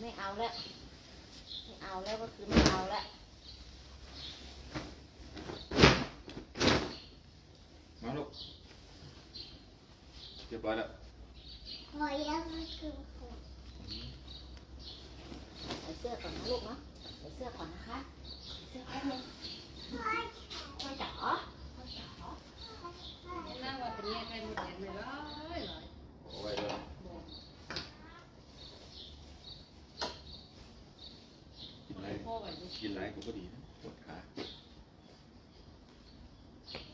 ไม่เอาแล้วไม่เอาแล้วก็คือไม่เอาแล้วมาลูกเรียบร้อยแล้วพอยังไม่คือผมใส่เสื้อก่อนนะลูกเนาะใส่เสื้อก่อนนะคะใส่เสื้อแป๊บนึง พ่อ พ่อจ๋าพ่อจ๋า นั่งว่าเป็นเนี่ยใครหมดแดงเลยร้อยร้อย เอาไว้เลยกินไร พ่อไว้ดูกินไรกูก็ดีนะปวดขา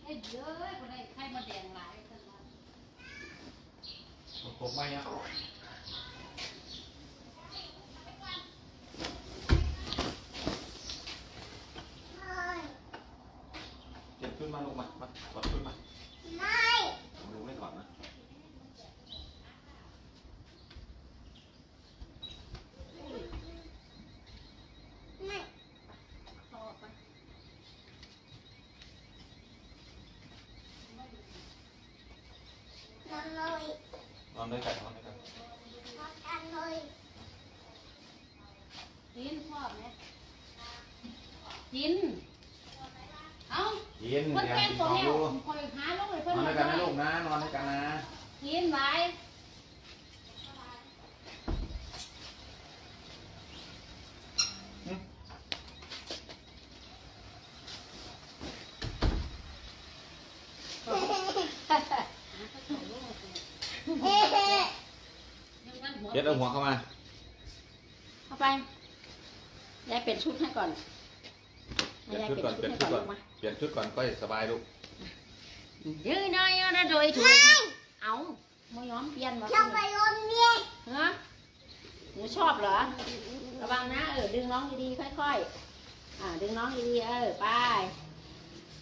ไอ้เยอะคนได้ใครมาแดงหลายกันมามันครบไหมอะพ่อเก็บขึ้นมาลงมา มากดขึ้นมา ไม่เอาลงไม่ก่อนนะ ไม่ พ่อไป นอนเลย นอน ด้วยกันนอนด้วยกันนอนกันเลยกินพ่อไหมกิน เอ้ากินเพิ่นเดี๋ยวแป้งกินตัวของแล้วดูคอยหาลงเลยนเพิ่นอนด้วยกันนะลูกนะนอนด้วยกันนะ กินหลาย เอ๊ะ เด็ดเอาหัวเข้ามา เข้าไป ยายเปลี่ยนชุดให้ก่อนเปลี่ยนยายชุดเปลี่ก่ยอนนเปชุลี่ดยนให้ชุก่ดอนก่อนลูกมาเปลี่ยนชุดก่อนก็สบายลูกยืนน้อยนะโดยถูกเอาไม่ยอมเปลี่ยนมาชอบไปโรงเรียนฮะหนูชอบเหรอ ระวังนะเออดึงน้องดีๆค่อยๆ อ่าดึงน้องดีๆเออไป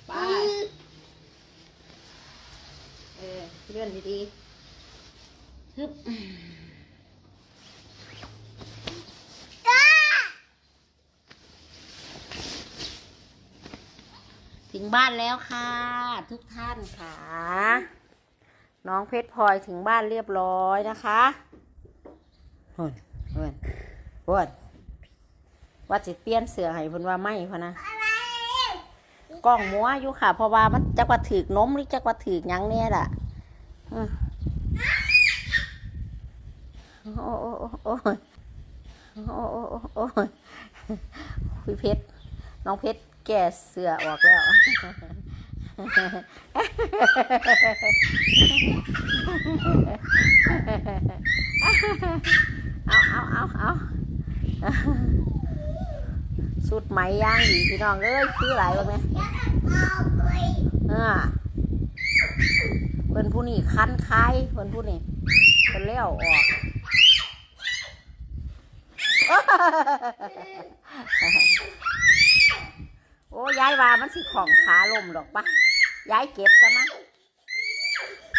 ไปเออเลื่อนดีๆฮึบ ก้า ถึงบ้านแล้วค่ะ ทุกท่านค่ะ น้องเพชรพลอยถึงบ้านเรียบร้อยนะคะโอนโอนโอนว่าจิเปลี่ยนเสือให้เพิ่นว่าไม่พะนะอะไรกล้องมัวอยู่ค่ะ เพราะว่ามันจักว่าถือกนมหรือจักว่าถือกหยังเนี่ยล่ะอืมโอ้โอ้โอ้โอ้ยโอ้โอ้โอ้โอ้ยคุยเพชรน้องเพชร แก่เสือออกแล้ว เอาเอาเอาเอาสุดไหมย่างดีพี่น้องเอ้ยคือหลายบ้างเนี่ยเอาไปเอเพิ่นผู้นี้คันคายเพิ่นผู้นี้เพิ่นเลี้ยวออก โอ้ยายว่ามันสิของขาลมดอกปะยายเก็บซะมั้ง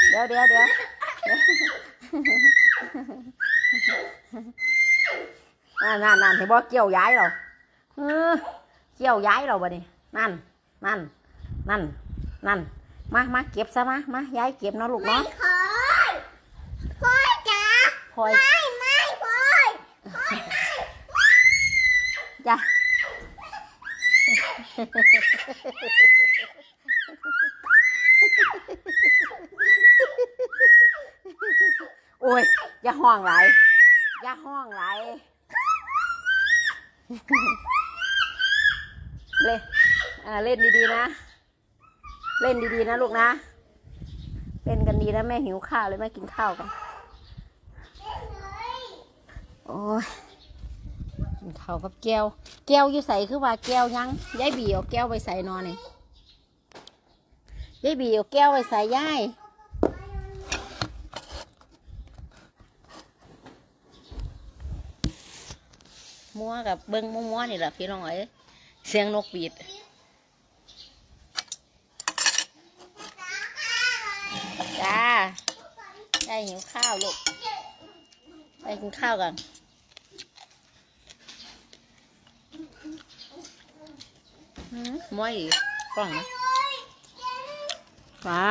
เดี๋ยวเดี๋ยวเดี๋ยวเดี๋ยวนั่นนั่นนั่นเห็นบ่เกี่ยวยายเหรอเออเกี่ยวยายเหราบ่นี่นั่น นั่น นั่น นั่น มามาเก็บซะมามายายเก็บเนาะลูกไม่เนาะขอยพ่อจ๋าพลอย ไม่ไม่พ่อยพ่อยไม่ จ้ะ โอ้ย อย่าห้องไหลอย่าห้องไหลเล่นเล่นดีๆนะ เล่นดีๆนะลูกนะ เล่นกันดีนะแม่หิวข้าวเลยแม่กินข้าวกัน โอ้ย เขากับแก้ว แก้วอยู่ใส่คือว่าแก้วยังยายบีเอาแก้วไปใส่นอนนี่ยายบีเอาแก้วไปใส่ยายมัวกับเบิ้งมัวๆนี่แหละพี่น้องเอ้ยเสียงนกบีดจ้าได้หิวข้าวลูกไปกินข้าวกัน มมวยอีกกล้องนะฟ้า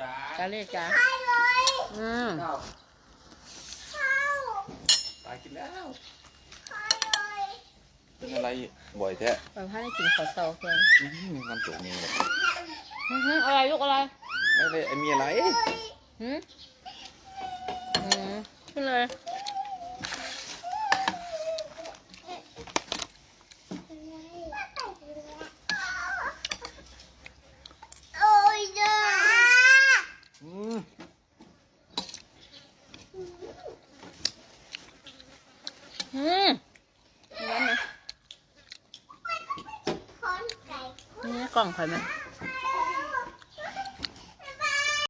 จ้าจ้าเรียกจ้าอืมข้าวตายกินพ่อเลยเป็นอะไรบ่อยแท้ไปพาได้กินขอเซาแกงอื้อหือมีความสุขนี่เลยอื้อหืออะไรลูกอะไรไม่ได้ไอ้มีอะไรหืมอืมขึ้นเลย โอ้ยเด้อ อืม อืมร้อนไหมคนไก่นี่กล่องข่อยไหมไ